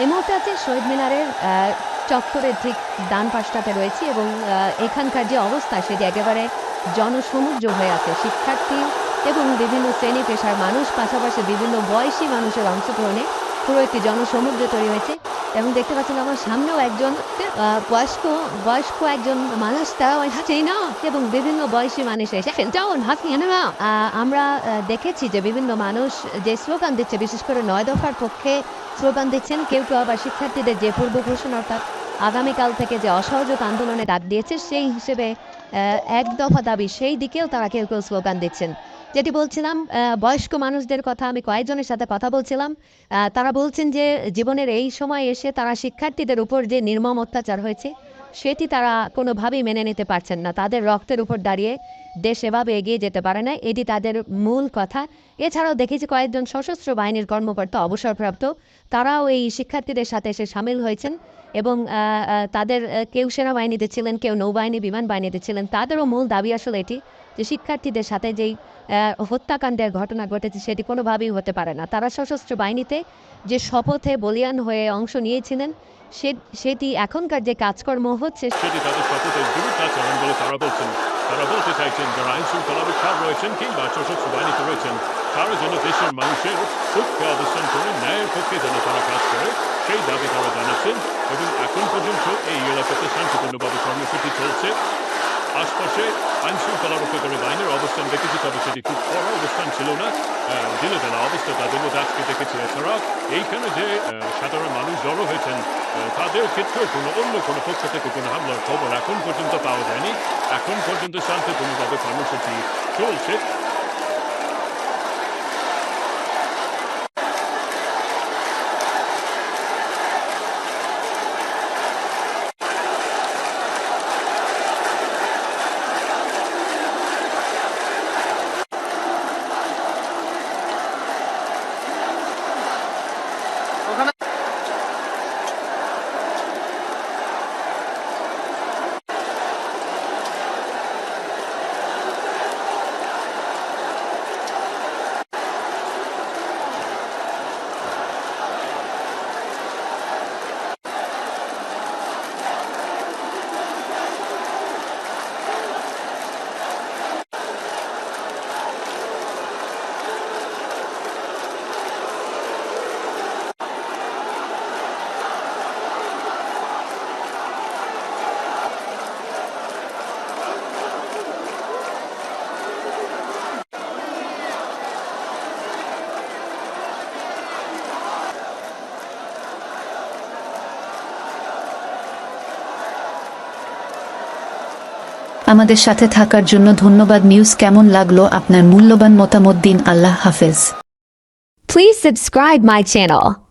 এই মুহূর্তে আছে শহীদ মিনারের চত্বরের ঠিক ডান পাশটাতে রয়েছি এবং এখানকার যে অবস্থা সেটি একেবারে জনসমুদ্র হয়ে আছে। শিক্ষার্থী এবং বিভিন্ন শ্রেণি পেশার মানুষ, পাশাপাশি বিভিন্ন বয়সী মানুষের অংশগ্রহণে পুরো একটি জনসমুদ্র তৈরি হয়েছে। এবং দেখতে পাচ্ছেন আমার সামনেও একজন বয়স্ক বয়স্ক একজন মানুষ তারা ওই না? এবং বিভিন্ন বয়সী মানুষ এসে ফেলটাও হাতিয়ে না? আমরা দেখেছি যে বিভিন্ন মানুষ যে স্লোগান দিচ্ছে, বিশেষ করে নয় দফার পক্ষে স্লোগান দিচ্ছেন, কেউ কেউ আবার শিক্ষার্থীদের যে পূর্ব ঘোষণা, অর্থাৎ আগামীকাল থেকে যে অসহযোগ আন্দোলনে ডাক দিয়েছে, সেই হিসেবে এক দফা দাবি, সেই দিকেও তারা কেউ কেউ স্লোগান দিচ্ছেন। যেটি বলছিলাম বয়স্ক মানুষদের কথা, আমি কয়েকজনের সাথে কথা বলছিলাম তারা বলছেন যে জীবনের এই সময় এসে তারা শিক্ষার্থীদের উপর যে নির্মম অত্যাচার হয়েছে, সেটি তারা কোনোভাবেই মেনে নিতে পারছেন না। তাদের রক্তের উপর দাঁড়িয়ে দেশ এভাবে এগিয়ে যেতে পারে না, এটি তাদের মূল কথা। এছাড়াও দেখেছি কয়েকজন সশস্ত্র বাহিনীর কর্মকর্তা অবসরপ্রাপ্ত, তারাও এই শিক্ষার্থীদের সাথে এসে সামিল হয়েছেন এবং তাদের কেউ সেনাবাহিনীতে ছিলেন, কেউ নৌবাহিনী, বিমান বাহিনীতে ছিলেন, তাদেরও মূল দাবি আসলে এটি যে শিক্ষার্থীদের সাথে যেই হত্যাকাণ্ডের ঘটনা ঘটেছে সেটি কোনোভাবেই হতে পারে না। তারা সশস্ত্র বাহিনীতে যে শপথে বলিয়ান হয়ে অংশ নিয়েছিলেন, সে- সেটি এখনকার যে কাজকর্ম হচ্ছে চাইছেন সেই দাবি তারা জানাচ্ছেন এবং এখন পর্যন্ত এই এলাকাতে শান্তিপূর্ণভাবে কর্মসূচি চলছে। আশপাশে আইন শৃঙ্খলা রক্ষাকারী বাহিনীর অবস্থান দেখেছি, তবে সেটি খুব বড় অবস্থান ছিল না। বেলা অবস্থা তাদের মধ্যে আজকে দেখেছি। এছাড়া এইখানে যে সাধারণ মানুষ জড়ো হয়েছেন তাদের ক্ষেত্রে কোনো, অন্য কোনো পক্ষ থেকে কোনো হামলার খবর এখন পর্যন্ত পাওয়া যায়নি। এখন পর্যন্ত শান্তিপূর্ণভাবে কর্মসূচি চলছে। আমাদের সাথে থাকার জন্য ধন্যবাদ। নিউজ কেমন লাগল আপনার মূল্যবান মতামত? দিন, আল্লাহ হাফেজ। Please subscribe my channel.